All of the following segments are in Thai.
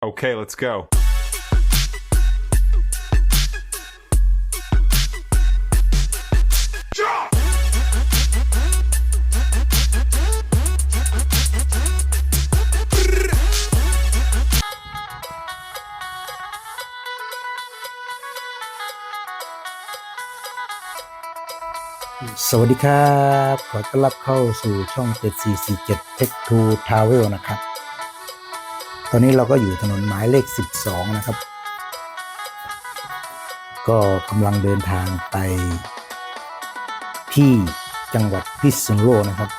Okay, let's go. สวัสดีครับ ขอต้อนรับเข้าสู่ช่อง 7447 Tech to Travel นะครับ ตอนนี้เราก็อยู่ถนนหมายเลข 12 นะครับ ก็กำลังเดินทางไป ที่จังหวัดพิษณุโลกนะครับ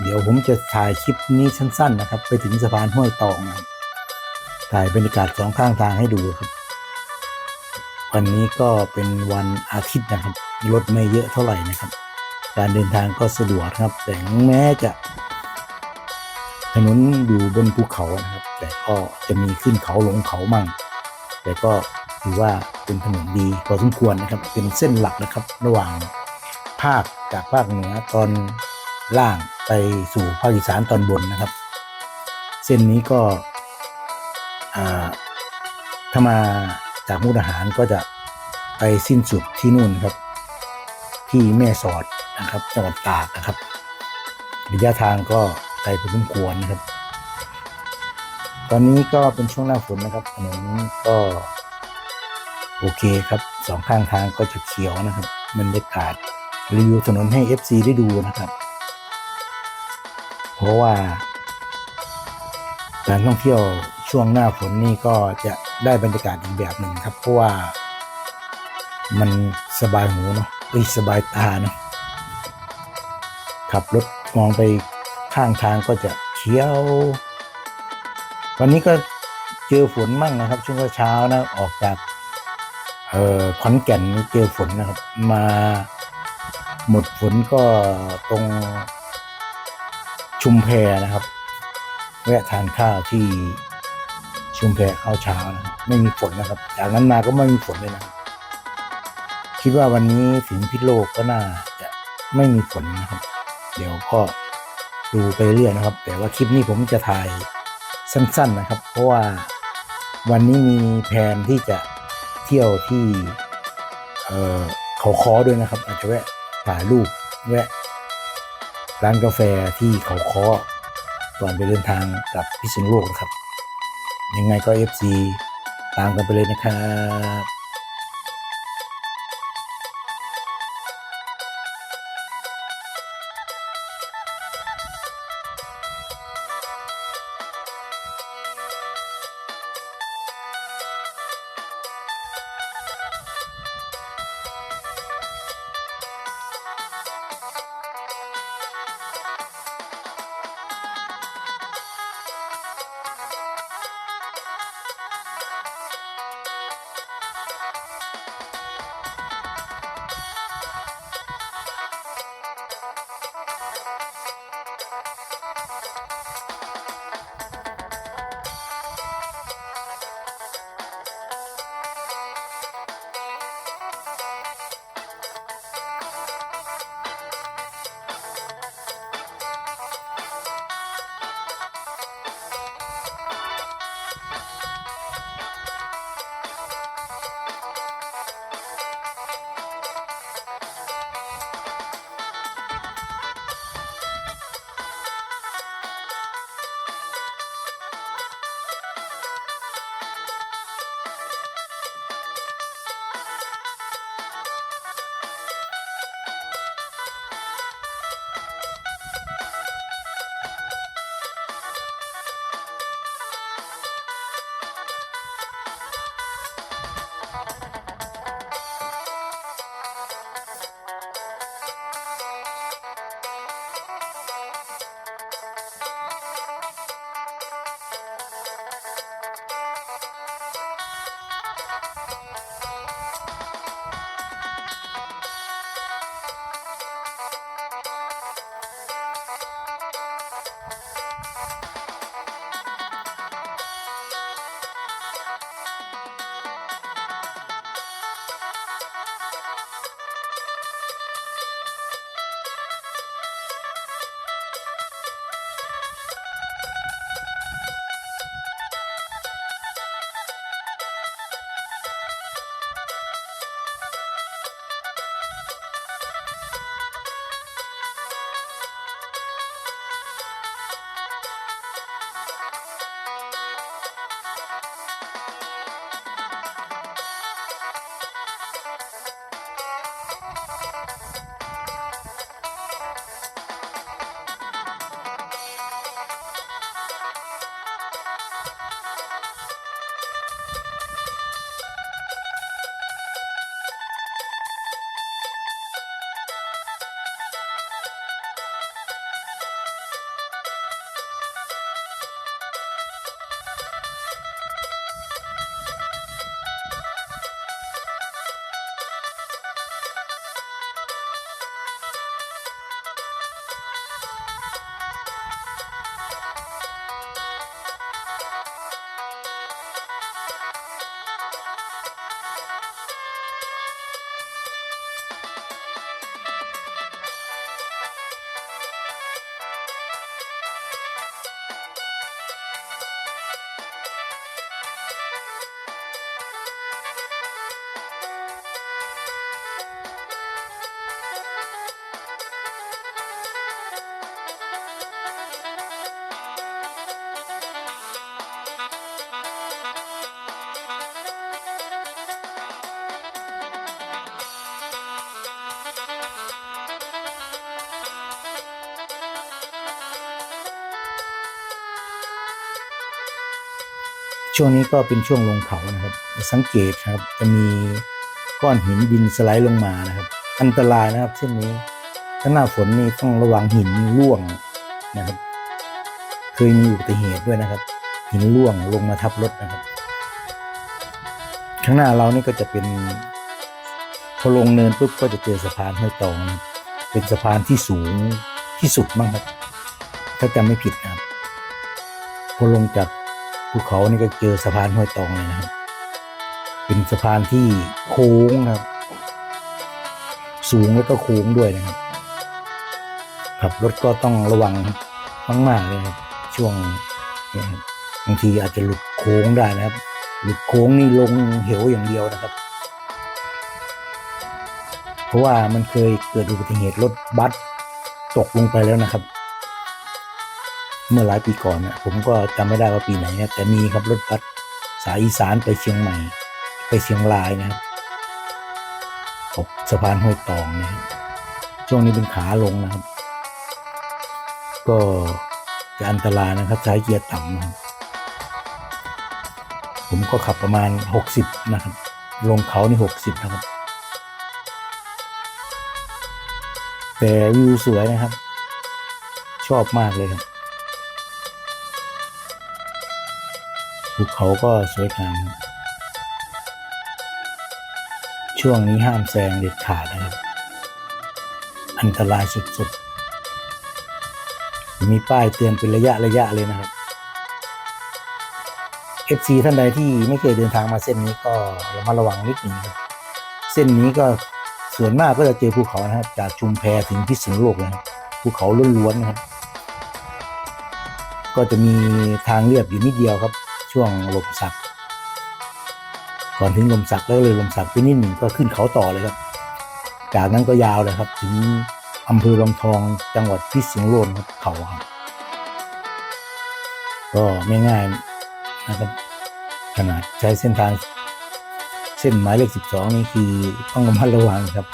เดี๋ยวผมจะถ่ายคลิปนี้สั้น ๆ นะครับ ไปถึงสะพานห้วยตองนะถ่ายบรรยากาศสองข้างทางให้ดูครับ วันนี้ก็เป็นวันอาทิตย์นะครับรถไม่เยอะเท่าไหร่นะครับ การเดินทางก็สะดวกครับ แต่แม้จะ ถนนอยู่บนภูเขานะครับ แต่ก็จะมีขึ้นเขาลงเขามั่ง แต่ก็ถือว่าเป็นถนนดีพอสมควรนะครับ เป็นเส้นหลักนะครับ ระหว่างภาคจากภาคเหนือตอนล่างไปสู่ภาคอีสานตอนบนนะครับ เส้นนี้ก็ถ้ามาจากมุกดาหารก็จะไปสิ้นสุดที่นู่นครับ ที่แม่สอดนะครับจังหวัดตากนะครับ ระยะทางก็ ไกลพอสมควรนะครับ ตอนนี้ก็เป็นช่วงหน้าฝนนะครับถนนก็โอเคครับสองข้างทางก็จะเขียวนะครับบรรยากาศรีวิวถนนให้ FC ได้ดูนะครับ เพราะว่าการท่องเที่ยวช่วงหน้าฝนนี่ก็จะได้บรรยากาศอีกแบบหนึ่งครับ เพราะว่ามันสบายหูเนาะเอ้ยสบายตาเนาะขับรถมองไป ข้างทางก็จะเขียว วันนี้ก็เจอฝนมั่งนะครับ ช่วงเช้านะออกจากเอ่อขอนแก่นเจอฝนนะครับ มาหมดฝนก็ตรงชุมแพนะครับแวะทานข้าวที่ชุมแพข้าวเช้านะครับไม่มีฝนนะครับ จากนั้นมาก็ไม่มีฝนเลยนะคิดว่าวันนี้ถึงพิโลกก็น่าจะไม่มีฝนนะครับ เดี๋ยวก็ ดูไปเรื่อยนะครับ แต่ว่าคลิปนี้ผมจะถ่ายสั้น ๆนะครับ เพราะว่าวันนี้มีแผนที่จะเที่ยวที่เออเขาคอด้วยนะครับ อาจจะแวะถ่ายรูปแวะร้านกาแฟที่เขาคอก่อนไปเดินทางกลับพิษณุโลกนะครับ ยังไงก็ FC ตามกันไปเลยนะครับ ช่วงนี้ก็เป็นช่วงลงเขานะครับ สังเกตครับจะมีก้อนหินดินสไลด์ลงมานะครับ อันตรายนะครับเช่นนี้ถ้าหน้าฝนนี่ต้องระวังหินร่วงนะครับ เคยมีอุบัติเหตุด้วยนะครับ หินร่วงลงมาทับรถนะครับ ข้างหน้าเรานี่ก็จะเป็นพอลงเนินปุ๊บก็จะเจอสะพานห้วยตองนะเป็นสะพานที่สูงที่สุดมั้งครับ ถ้าจำไม่ผิดนะครับ พอลงจาก ภูเขานี่ก็เจอสะพานห้วยตองเลยนะครับ เป็นสะพานที่โค้งครับ สูงแล้วก็โค้งด้วยนะครับ ขับรถก็ต้องระวังมากๆเลยครับ ช่วงนี้บางทีอาจจะหลุดโค้งได้นะครับ หลุดโค้งนี่ลงเหวอย่างเดียวนะครับ เพราะว่ามันเคยเกิดอุบัติเหตุรถบัสตกลงไปแล้วนะครับ เมื่อหลายปีก่อนนะผมก็จำไม่ได้ว่าปีไหนนะแต่มีครับรถบัสสายอีสานไปเชียงใหม่ ไปเชียงรายนะครับตกสะพานห้วยตองนะครับช่วงนี้เป็นขาลงนะครับ ก็จะอันตรายนะครับใช้เกียร์ต่ำนะครับผมก็ขับประมาณ 60 นะครับ ลงเขานี่ 60 นะครับ แต่วิวสวยนะครับ ชอบมากเลยครับ ภูเขาก็สวยงามช่วงนี้ห้ามแซงเด็ดขาดนะครับ อันตรายสุดๆ มีป้ายเตือนเป็นระยะระยะเลยนะครับ FC ท่านใดที่ไม่เคยเดินทางมาเส้นนี้ก็ระมัดระวังนิดหนึ่งครับ เส้นนี้ก็ส่วนมากก็จะเจอภูเขานะครับ จากชุมแพถึงพิษณุโลกเลยครับภูเขาล้วนๆนะครับ ก็จะมีทางเรียบอยู่นิดเดียวครับ ช่วงลมสัก ก่อนถึงลมสักแล้วเลยลมสักไปนิดหนึ่งก็ขึ้นเขาต่อเลยครับ จากนั้นก็ยาวเลยครับ ถึงอำเภอลำทองจังหวัดพิษณุโลกครับเขาครับ ก็ไม่ง่ายนะครับขนาดใช้เส้นทางเส้นหมายเลขสิบสองนี่คือต้องระมัดระวังครับ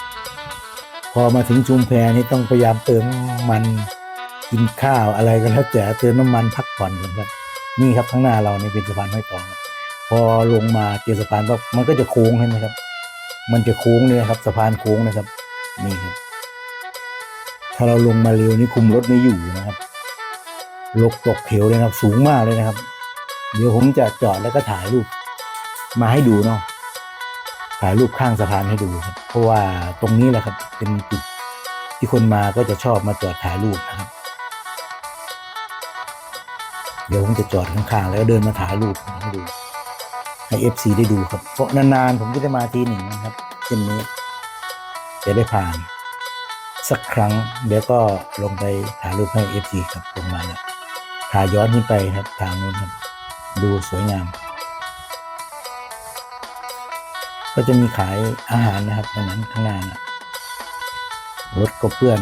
พอมาถึงชุมแพนี่ต้องพยายามเติมมันกินข้าวอะไรก็แล้วแต่เติมน้ำมันพักผ่อนกันครับ นี่ครับข้างหน้าเรานี่เป็นสะพานห้อยตองพอลงมาเจอสะพานปั๊บมันก็จะโค้งใช่ไหมครับ มันจะโค้งเนี่ยครับสะพานโค้งนะครับ นี่ครับ ถ้าเราลงมาเร็วนี่คุมรถไม่อยู่นะครับลกตกเหวเลยนะครับ สูงมากเลยนะครับ เดี๋ยวผมจะจอดแล้วก็ถ่ายรูป มาให้ดูเนาะถ่ายรูปข้างสะพานให้ดูครับ เพราะว่าตรงนี้แหละครับ เป็นจุดที่คนมาก็จะชอบมาจอดถ่ายรูปนะครับ เดี๋ยวผมจะจอดข้างๆ แล้วเดินมาถ่ายรูปให้ดูให้เอฟซีได้ดูครับ เพราะนานๆผมจะมาทีหนึ่งนะครับเช่นนี้จะได้ผ่าน สักครั้ง เดี๋ยวก็ลงไปถ่ายรูปให้เอฟซีครับลงมาแล้วถ่ายย้อนขึ้นไปครับทางนู้นครับดูสวยงาม ก็จะมีขายอาหารนะครับตรงนั้นข้างหน้านะรถก็เปื้อน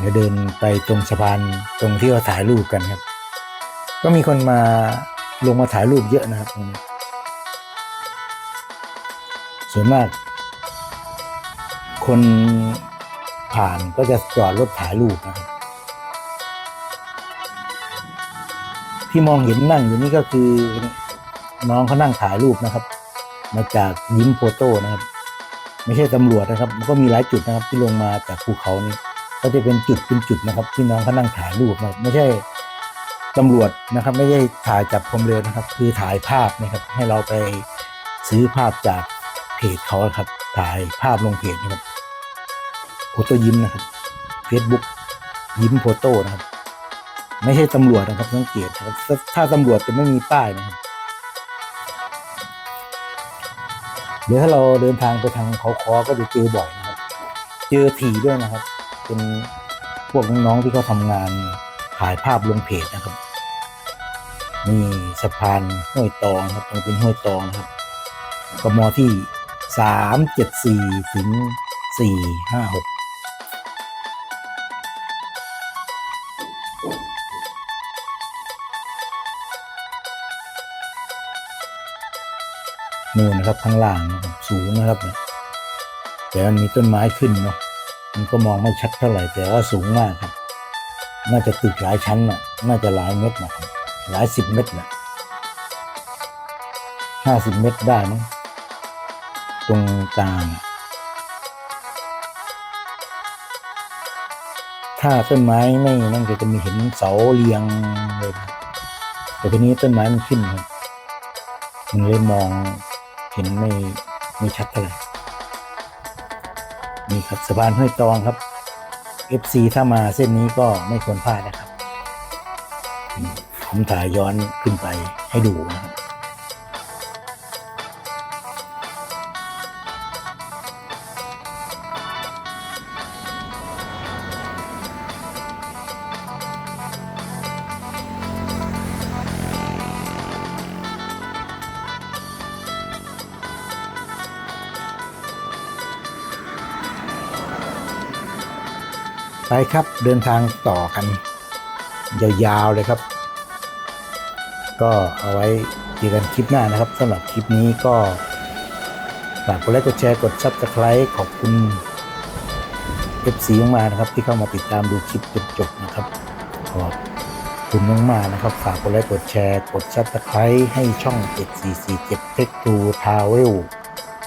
เดี๋ยวเดินไปตรงสะพานตรงที่เราถ่ายรูปกันครับ ก็มีคนมาลงมาถ่ายรูปเยอะนะครับตรงนี้ส่วนมาก คนผ่านก็จะจอดรถถ่ายรูปนะครับที่มองเห็นนั่งอยู่นี่ก็คือ น้องเขานั่งถ่ายรูปนะครับ มาจากยิ้มโฟโต้นะครับ ไม่ใช่ตำรวจนะครับ มันก็มีหลายจุดนะครับที่ลงมาจากภูเขานี้ ก็จะเป็นจุดเป็นจุดนะครับ ที่น้องเขานั่งถ่ายรูปนะครับไม่ใช่ตำรวจนะครับ ไม่ใช่ถ่ายจับความเร็วนะครับ คือถ่ายภาพนะครับ ให้เราไปซื้อภาพจากเพจเขาครับ ถ่ายภาพลงเพจนะครับโฟโต้ยิ้มนะครับ Facebook ยิ้มโฟโต้นะครับ ไม่ใช่ตำรวจนะครับสังเกตนะครับถ้าถ้าตำรวจจะไม่มีป้ายนะครับเดี๋ยวถ้าเราเดินทางไปทางเขาคอก็จะเจอบ่อยนะครับ เจอถี่ด้วยนะครับ เป็นพวกน้องๆที่เขาทำงานถ่ายภาพลงเพจนะครับนี่สะพานห้วยตองครับตรงเป็นห้วยตองนะครับกมที่สามเจ็ดสี่ถึงสี่ห้าหกนู่นนะครับข้างล่างสูงนะครับเนี่ยแต่มันมีต้นไม้ขึ้นเนาะ มันก็มองไม่ชัดเท่าไหร่แต่ว่าสูงมากครับ น่าจะตึกหลายชั้นน่ะ น่าจะหลายเม็ดนะครับหลายสิบเม็ดนะห้าสิบเม็ดได้มั้งตรงกลางถ้าต้นไม้ไม่นั่นก็จะมีเห็นเสาเรียงเลยนะแต่ทีนี้ต้นไม้มันขึ้นครับมันเลยมองเห็นไม่ไม่ชัดเท่าไหร่ นี่ครับสะพานห้วยตองครับ FC ถ้ามาเส้นนี้ก็ไม่ควรพลาดนะครับ ผมถ่ายย้อนขึ้นไปให้ดูนะครับ ไปครับเดินทางต่อกัน ยาวๆเลยครับ ก็เอาไว้เจอกันคลิปหน้านะครับสำหรับคลิปนี้ก็ฝากกดไลค์กดแชร์กด Subscribe ขอบคุณ FC มากๆนะครับ ที่เข้ามาติดตามดูคลิปจนจบนะครับขอบคุณมากๆนะครับ ฝากกดไลค์กดแชร์กด Subscribe ให้ช่อง 7447 Tech to Travel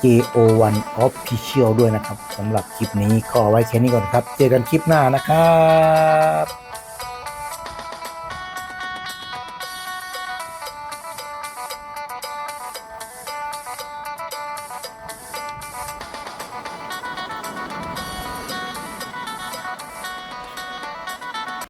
JO1 Official ด้วยนะครับสำหรับคลิปนี้ก็เอาไว้แค่นี้ก่อนครับ เจอกันคลิปหน้านะครับ